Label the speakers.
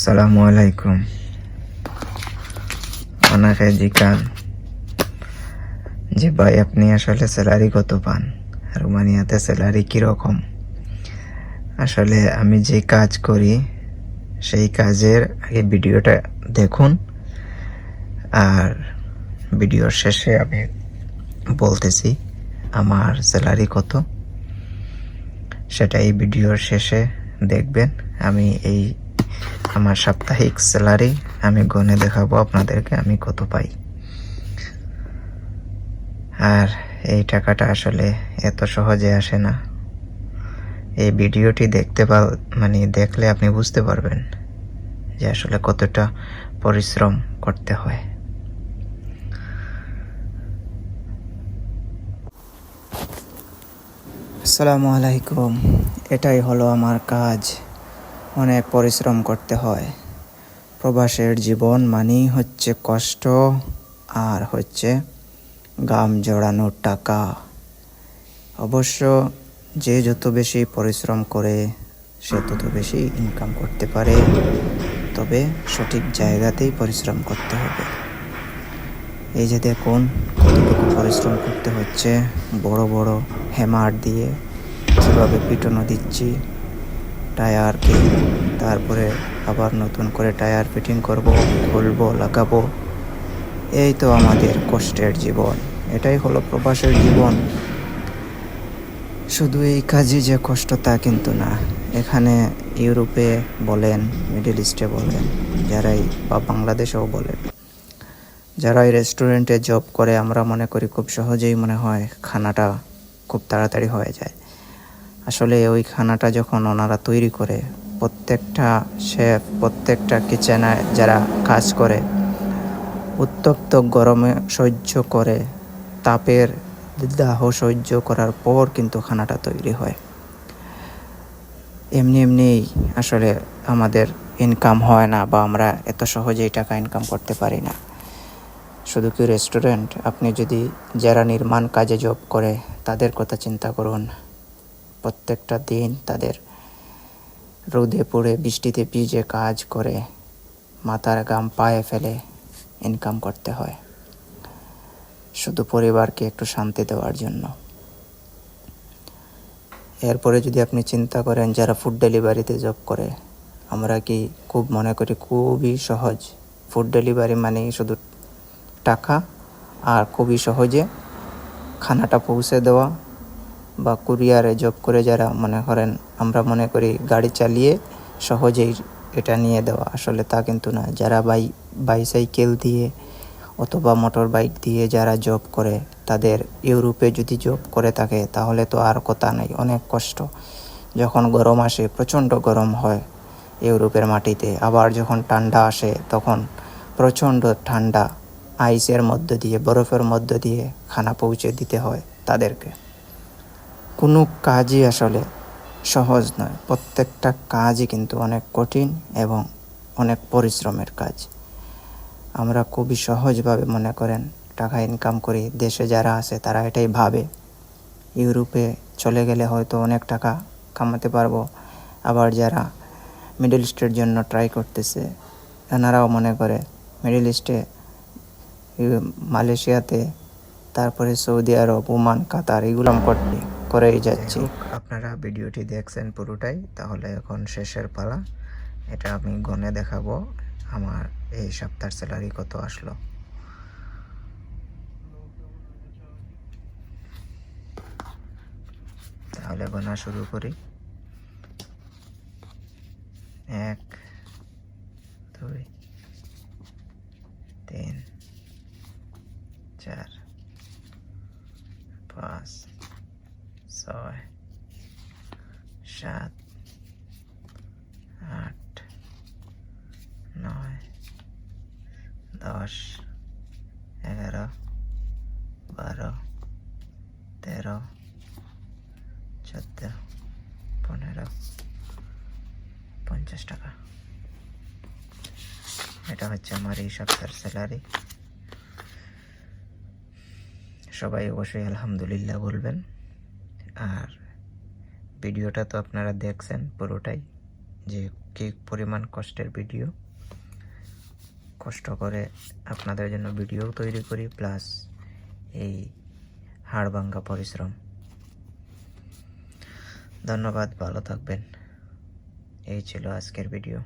Speaker 1: আসসালামু আলাইকুম। ওনাকে জিকান যে ভাই, আপনি আসলে স্যালারি কত পান? রোমানিয়াতে স্যালারি কীরকম আসলে আমি যে কাজ করি, সেই কাজের আগে ভিডিওটা দেখুন। আর ভিডিওর শেষে আমি বলতেছি, আমার স্যালারি কত? সেটা এই ভিডিওর শেষে দেখবেন। আমি এই আমার সাপ্তাহিক স্যালারি আমি গনে দেখাবো আপনাদেরকে, আমি কত পাই। আর এই টাকাটা আসলে এত সহজে আসে না। এই ভিডিওটি দেখতে পা মানে দেখলে আপনি বুঝতে পারবেন যে আসলে কতটা পরিশ্রম করতে হয়। আসসালামু আলাইকুম, এটাই হলো আমার কাজ। অনেক পরিশ্রম করতে হয়। প্রবাসের জীবন মানেই হচ্ছে কষ্ট আর হচ্ছে গাম জড়ানোর টাকা। অবশ্য যে যত বেশি পরিশ্রম করে, সে তত বেশি ইনকাম করতে পারে। তবে সঠিক জায়গাতেই পরিশ্রম করতে হবে। এই যে দেখুন, কতটুকু পরিশ্রম করতে হচ্ছে। বড় বড় হ্যামার দিয়ে কীভাবে পিটনো দিচ্ছি। টায়ারকে তারপরে আবার নতুন করে টায়ার ফিটিং করব, খুলবো, লাগাবো। এই তো আমাদের কষ্টের জীবন। এটাই হলো প্রবাসের জীবন। শুধু এই কাজে যে কষ্ট তা কিন্তু না। এখানে ইউরোপে বলেন, মিডিল ইস্টে বলেন, যারাই বা বাংলাদেশেও বলেন যারা এই রেস্টুরেন্টে জব করে, আমরা মনে করি খুব সহজেই মনে হয় খানাটা খুব তাড়াতাড়ি হয়ে যায়। আসলে ওই খানাটা যখন ওনারা তৈরি করে, প্রত্যেকটা শেফ, প্রত্যেকটা কিচেনে যারা কাজ করে, উত্তপ্ত গরমে সহ্য করে, তাপের দাহ সহ্য করার পর কিন্তু খানাটা তৈরি হয়। এমনি এমনিই আসলে আমাদের ইনকাম হয় না বা আমরা এত সহজেই টাকা ইনকাম করতে পারি না। শুধু কি রেস্টুরেন্ট আপনি যদি যারা নির্মাণ কাজে জব করে, তাদের কথা চিন্তা করুন। প্রত্যেকটা দিন তাদের রোদে পড়ে বৃষ্টিতে ভিজে কাজ করে মাথার গাম পায়ে ফেলে ইনকাম করতে হয়। শুধু পরিবারকে একটু শান্তি দেওয়ার জন্য। এরপরে যদি আপনি চিন্তা করেন যারা ফুড ডেলিভারিতে জব করে, আমরা কি খুব মনে করি খুবই সহজ। ফুড ডেলিভারি মানে শুধু টাকা আর খুবই সহজে খানাটা পৌঁছে দেওয়া বা কুরিয়ারে জব করে যারা মনে করেন, আমরা মনে করি গাড়ি চালিয়ে সহজেই এটা নিয়ে দেওয়া। আসলে তা কিন্তু না। যারা বাই বাইসাইকেল দিয়ে অথবা মোটর বাইক দিয়ে যারা জব করে, তাদের ইউরোপে যদি জব করে থাকে, তাহলে তো আর কথা নেই। অনেক কষ্ট। যখন গরম আসে, প্রচণ্ড গরম হয় ইউরোপের মাটিতে। আবার যখন ঠান্ডা আসে, তখন প্রচণ্ড ঠান্ডা আইসের মধ্য দিয়ে, বরফের মধ্য দিয়ে খানা পৌঁছে দিতে হয় তাদেরকে। কোনো কাজই আসলে সহজ নয়। প্রত্যেকটা কাজই কিন্তু অনেক কঠিন এবং অনেক পরিশ্রমের কাজ। আমরা খুবই সহজভাবে মনে করেন টাকা ইনকাম করি, দেশে যারা আছে তারা এটাই ভাবে। ইউরোপে চলে গেলে হয়তো অনেক টাকা কামাতে পারব। আবার যারা মিডল ইস্টের জন্য ট্রাই করতেছে, এনারাও মনে করে মিডল ইস্টে মালয়েশিয়াতে, তারপরে সৌদি আরব, ওমান, কাতার, এগুলো করতে করেই যাচ্ছি। আপনারা ভিডিওটি দেখছেন পুরোটাই, তাহলে এখন শেষের পালা। এটা আমি গনে দেখাবো আমার এই সপ্তাহের স্যালারি কত আসলো। তাহলে গোনা শুরু করি। এক, দুই, তিন, চার সাত, আট, নয়, দশ, এগারো, বারো, তেরো, চোদ্দ, পনেরো, পঞ্চাশ টাকা। এটা হচ্ছে আমার এই সপ্তাহের স্যালারি সবাই অবশ্যই আলহামদুলিল্লাহ বলবেন। আর ভিডিওটা তো আপনারা দেখছেন পুরোটাই, যে কি পরিমাণ কষ্টের ভিডিও। কষ্ট করে আপনাদের জন্য ভিডিও তৈরি করি, প্লাস এই হাড়ভাঙ্গা পরিশ্রম। ধন্যবাদ, ভালো থাকবেন। এই ছিল আজকের ভিডিও।